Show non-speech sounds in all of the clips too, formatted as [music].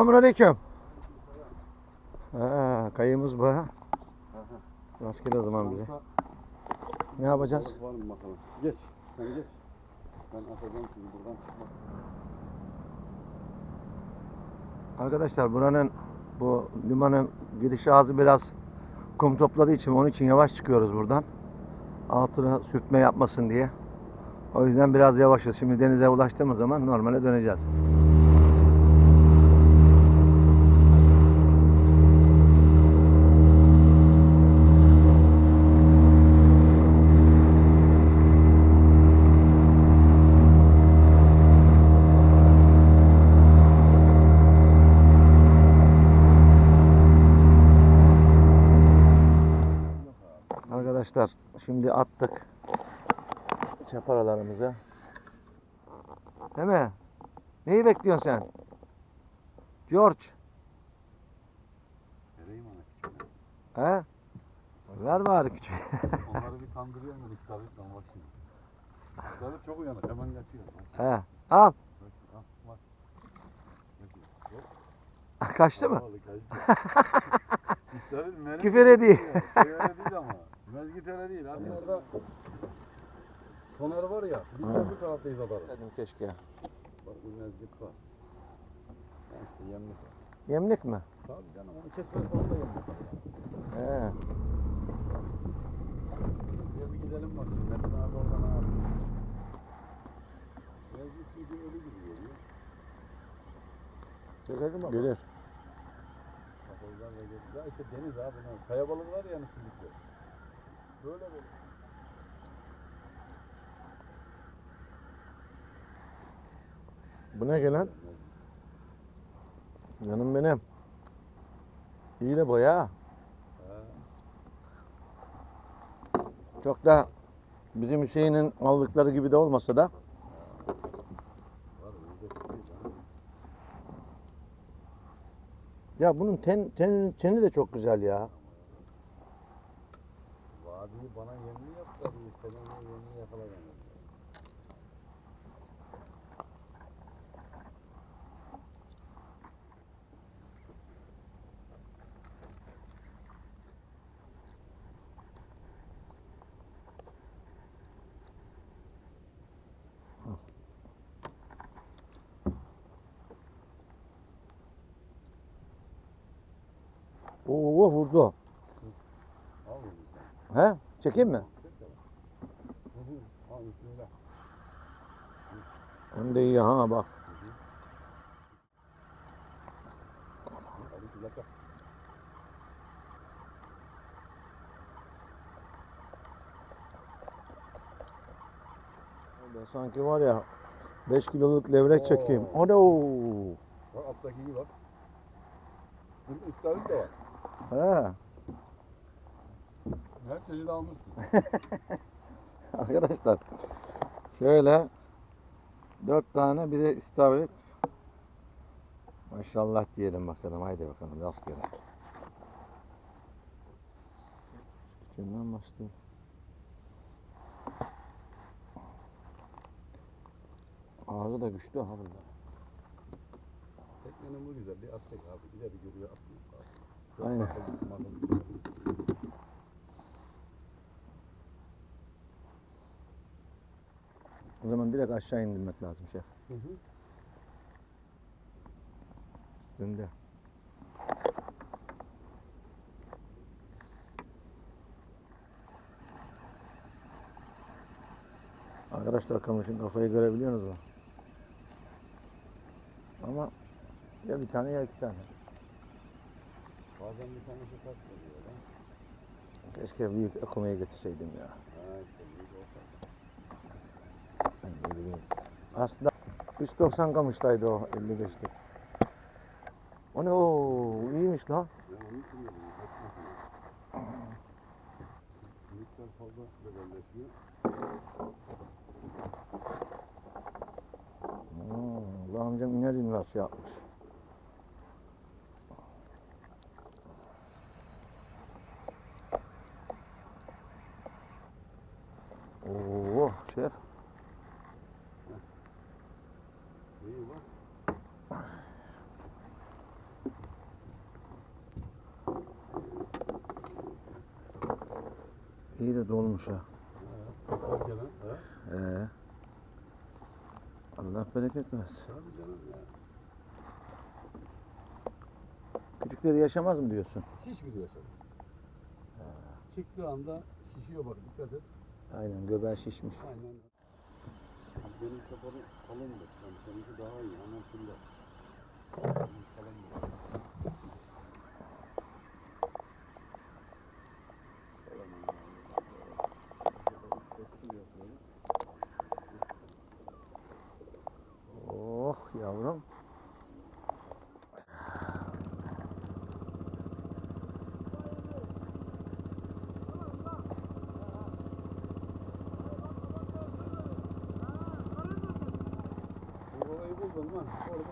Selamünaleyküm. Ha, kayığımız bu. ha. Rastgele o zaman bize. Ne yapacağız? Var mı bakalım. Geç. Sen geç. Ben atacağım şimdi buradan çıkmaz. Arkadaşlar buranın bu limanın giriş ağzı biraz kum topladığı için onun için yavaş çıkıyoruz buradan. Altına sürtme yapmasın diye. O yüzden biraz yavaşız. Şimdi denize ulaştığımız zaman normale döneceğiz. Arkadaşlar şimdi attık çaparalarımızı. Değil mi? Neyi bekliyorsun sen? George. Vereyim ona. He? Ver bari küçük. [laughs] Onları bir kandırıyor mu istavritle bak şimdi. İstavrit çok uyanık hemen kaçıyor. He. Al. al, Kaçtı mı? Kaçtı. [laughs] Küfür ediyor. Şey öyle değil ama. Mezgit öyle değil. Hani orada soner var ya. Biz de bu taraftayız adarım. Dedim keşke. Bak bu mezgit var. Ya işte yemlik var. Yemlik mi? Tabii canım onu kesmek onda yemlik var. He. Bir bir gidelim bakayım. Metin abi orada ne yapıyor? Mezgit çünkü ölü gibi geliyor. Çekelim bakalım. Gelir. Ya işte deniz abi. Kaya balığı var ya hani sülükte. Böyle böyle. Bu ne gelen? Canım benim. İyi de boya. Çok da bizim Hüseyin'in aldıkları gibi de olmasa da ya bunun ten, ten, teni de çok güzel ya. Vadiyi bana yemli yap da bir seninle yemli yakalayalım. Oo vurdu. He? Çekeyim mi? Hem de iyi ha bak. Ben sanki var ya 5 kiloluk levrek çekeyim. O da oo. Bak alttaki iyi bak. Burada istavrit de var. He. Her çeşidi almışsın. [laughs] Arkadaşlar şöyle 4 tane bir de istavrit. Maşallah diyelim bakalım. Haydi bakalım rastgele. Küçüğünden başlayayım. Ağzı da güçlü ha bunda. Teknenin bu güzelliği at tek abi. İleri görüyor atmıyor. Aynen. O zaman direkt aşağı indirmek lazım şef. Hı hı. Üstünde. Arkadaşlar kamışın kafayı görebiliyorsunuz mu? Ama ya bir tane ya iki tane. Bazen bir tanesi taş veriyor lan. Keşke büyük ekonomiye getirseydim ya. Ha işte büyük olsa. Ben ne bileyim. Aslında 390 kamıştaydı o 55'te. O ne o iyiymiş lan. Bedelleşiyor. Hmm, Allah amcam iner inmez şey yapmış. Oo şef. İyi bak. İyi de dolmuş ha. Ha? Ee, Allah bereket versin. Tabii canım ya. Küçükleri yaşamaz mı diyorsun? Hiçbir yaşam. Çıktığı anda şişiyor bak dikkat et. Aynen göbeği şişmiş. Aynen. Benim kapalı kalındır. Yani seninki daha iyi. Benim kalındır.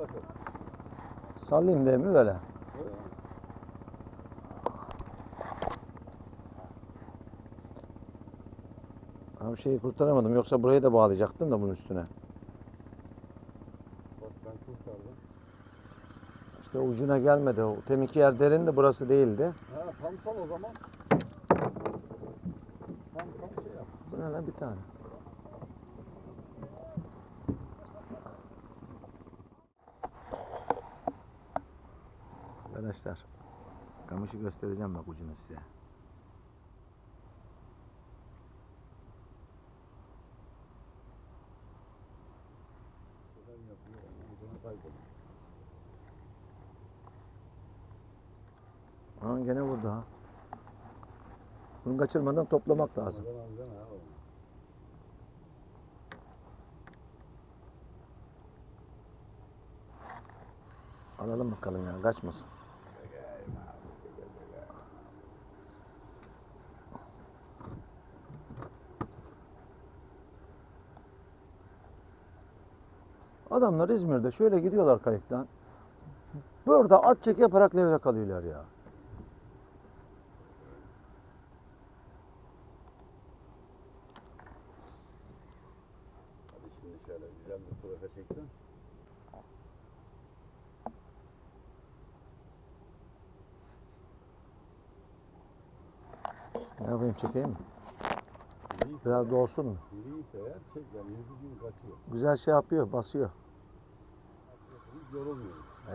Takıl. Sallayayım değil mi böyle? Oraya. Abi şeyi kurtaramadım yoksa burayı da bağlayacaktım da bunun üstüne. Bak ben kurtardım. İşte ucuna gelmedi. O teminki yer derin de burası değildi. Ha tam sal o zaman. Tam sal şey yap. Bu ne lan bir tane. Arkadaşlar kamışı göstereceğim bak ucunu size. Ha gene burada ha. Bunu kaçırmadan toplamak lazım. Alalım bakalım ya kaçmasın. Adamlar İzmir'de şöyle gidiyorlar kayıktan. Burada at çek yaparak levre kalıyorlar ya. Şimdi şöyle güzel bir turafa çektim. Ne yapayım çekeyim mi? Biraz dolsun mu? İyiyse eğer çek yani yazı gibi kaçıyor. Güzel şey yapıyor, basıyor. Hiç yorulmuyoruz. Ee,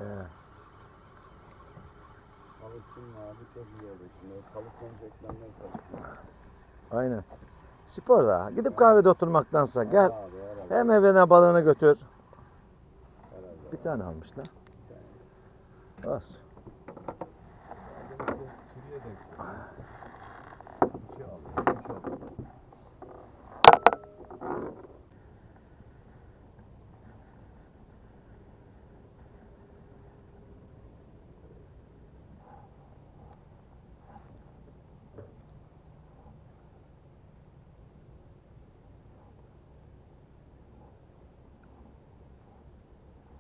Çalıştın abi çok iyi oldu şimdi. Çalışmanın eklemler çalışıyor. aynen. Spor da. Gidip kahvede oturmaktansa gel. Abi herhalde. Hem evine balığını götür. herhalde. Bir tane almışlar. Olsun. Arkadaşlar Suriye denk geliyor. İki aldı. Üç aldı.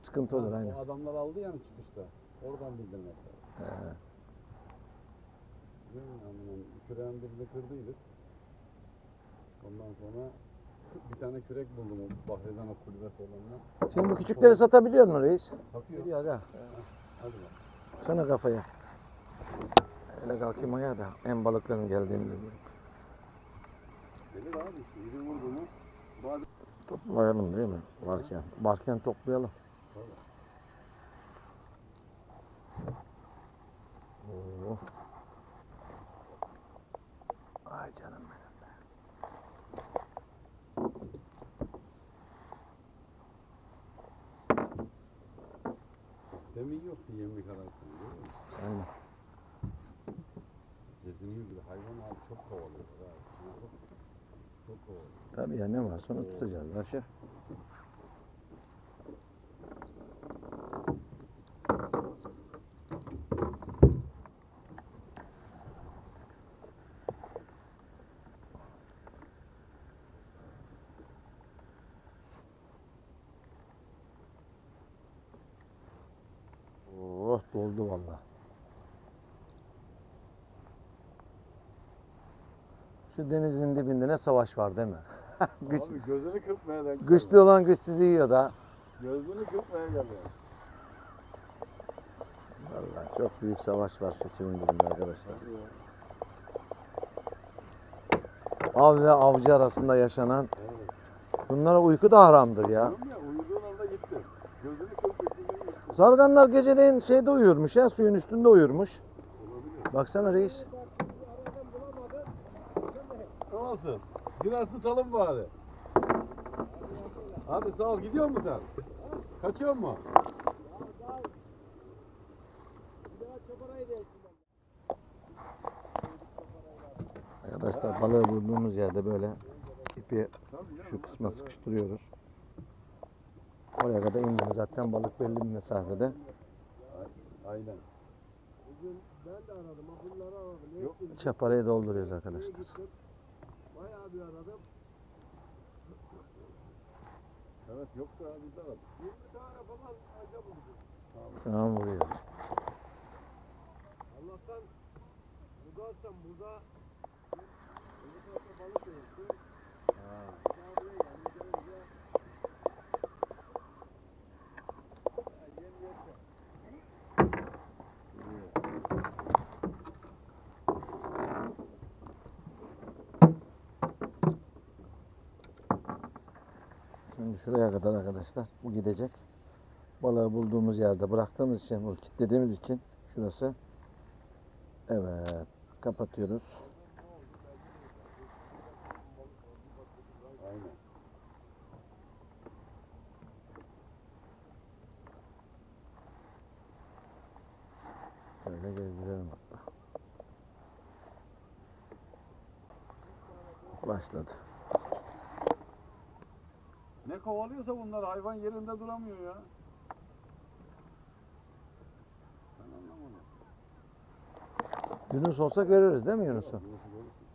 Sıkıntı olur aynen. O adamlar aldı yani çıkışta. Oradan bildirmek lazım. Ee, Değil mi? Yani küreğin birini kırdıydık. Ondan sonra bir tane kürek buldum o Bahre'den o kulübesi olanlar. Şimdi bu küçükleri satabiliyor musun reis? Satıyor. Gidiyor aga. Hadi bak. Sana kafaya. Öyle kalkayım ayağa da en balıkların geldiğini biliyorum. Gelir abi işte. İri vurdu mu? Badem. Toplayalım değil mi? Varken. Varken toplayalım. Oo. Ay canım benim be. Demin yoktu yemlik arasında. Görüyor musun? Aynen. Geziniyor bir hayvan abi çok kovalıyor. Çok, kovalıyor. Tabii ya ne varsa onu tutacağız. Başka. Doldu vallahi. Şu denizin dibinde ne savaş var değil mi? [laughs] Güç, Abi gözünü kırpmaya denk güçlü olan güçsüzü yiyor da. Gözünü kırpmaya geldi. Vallahi çok büyük savaş var şu suyun dibinde arkadaşlar. Av ve avcı arasında yaşanan. Evet. Bunlara uyku da haramdır ya uyuduğun anda gitti. Gözünü Zarganlar geceleyin şeyde uyurmuş ya suyun üstünde uyurmuş. Olabilir. Baksana reis. Olsun. Biraz tutalım bari. Hadi sağ ol. Gidiyor musun sen? Kaçıyor mu? Arkadaşlar balığı bulduğumuz yerde böyle ipi şu kısma sıkıştırıyoruz. Oraya kadar indim. Zaten balık belli bir mesafede. Aynen. Bugün ben de aradım, bunları aradım. Yok. Çaparayı dolduruyoruz arkadaşlar. Bayağı bir aradım. Evet yoksa biz de aradık. 20 tane falan ağaca buldum. Şu an vuruyoruz. Allah'tan budarsam burada balık yoktu. Kahveye geldi, gelince ya şuraya kadar arkadaşlar bu gidecek. Balığı bulduğumuz yerde bıraktığımız için, kilitlediğimiz için şurası. Evet. Kapatıyoruz. Aynen. Şöyle gezdirelim hatta. Başladı. Kovalıyorsa bunlar hayvan yerinde duramıyor ya. Ben anlamadım. Yunus olsa görürüz değil mi Yunus'u? Yunus'u görürsün.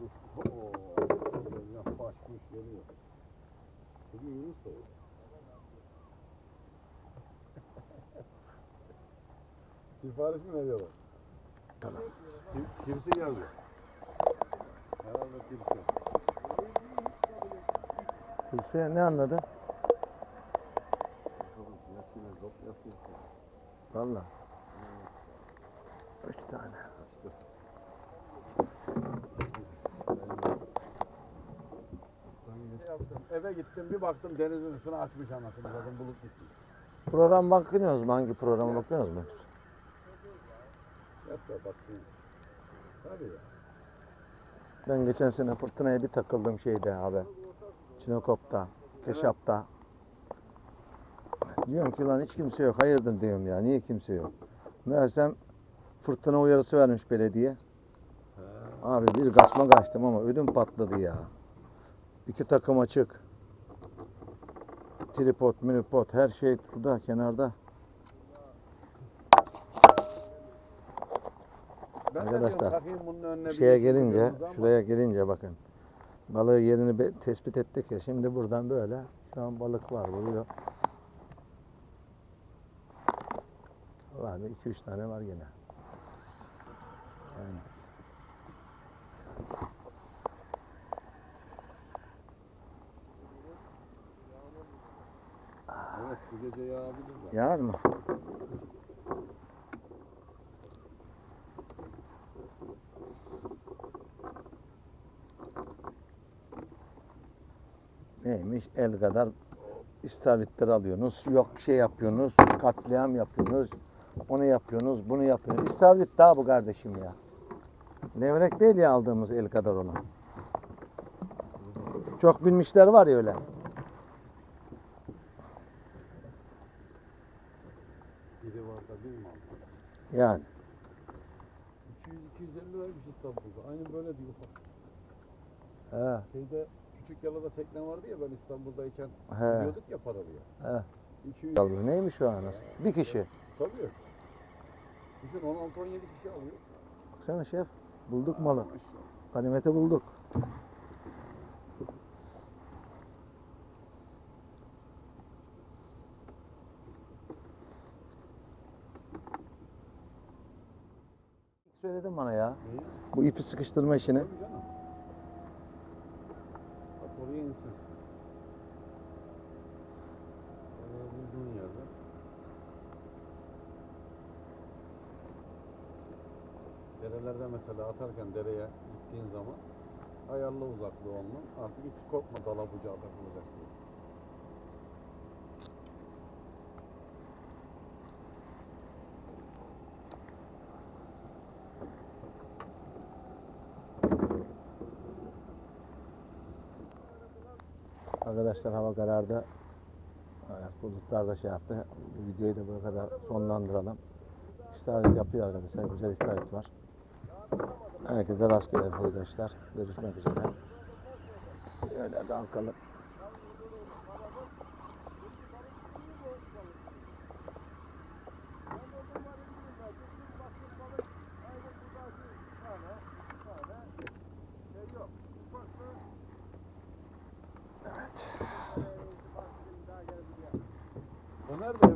Yunus. Oo. Geliyor. Başmış geliyor. Bugün Yunus da yok. [laughs] Sipariş mi veriyorlar? Tamam. Kim, kimse geldi. Herhalde kimse. Hüseyin ne anladı? Yatıyla zop yapıyorsun. Valla. Üç tane. Eve gittim bir baktım denizin üstüne açmış anasını zaten bulup gitmiş. Program bakıyorsunuz mu? Hangi programa bakıyorsunuz mu? Yap da baktım. Tabii ya. Ben geçen sene fırtınaya bir takıldım şeyde abi. Çinokop'ta, Keşap'ta. Diyorum ki lan hiç kimse yok. Hayırdır diyorum ya. Niye kimse yok? Meğersem fırtına uyarısı vermiş belediye. Abi bir kaçma kaçtım ama ödüm patladı ya. İki takım açık. Tripod, minipod her şey suda, kenarda. Ben de Arkadaşlar, diyorum, takayım bunun önüne bir Şeye gelince, şuraya gelince bakın. Balığı yerini tespit ettik ya. Şimdi buradan böyle. Şu an balık var vuruyor. Var iki üç tane var yine. Yani. Evet bu gece yağabilir. Yağar mı? Neymiş? El kadar istavritler alıyorsunuz. Yok şey yapıyorsunuz. Katliam yapıyorsunuz. Onu yapıyorsunuz. Bunu yapıyorsunuz. İstavrit daha bu kardeşim ya. Levrek değil ya aldığımız el kadar olan. Çok bilmişler var ya öyle. Biri var da bir mi? Yani. 200-250 liraymış İstanbul'da. Aynı böyle diyor. He, Şeyde küçük yalada tekne vardı ya ben İstanbul'dayken he, gidiyorduk ya paralıya. he. 200 Yalnız neymiş o anası? Bir kişi. tabii. Düşün 16-17 kişi alıyor. Baksana şef. Bulduk malı. Ganimeti bulduk. Söyledin bana ya. Bu ipi sıkıştırma işini. Tabii canım. At oraya insin. Oraya bulduğun yerde. Derelerde mesela atarken dereye gittiğin zaman Ayarlı uzaklığı onun. Artık hiç korkma dala bucağa takılacak. Arkadaşlar hava karardı. Bulutlar da şey yaptı. Bu videoyu da buraya kadar sonlandıralım. İstavrit yapıyor arkadaşlar. Güzel istavrit var. Herkese rastgele arkadaşlar. Görüşmek üzere. Öyle kalkalım. Evet. Ömer Bey,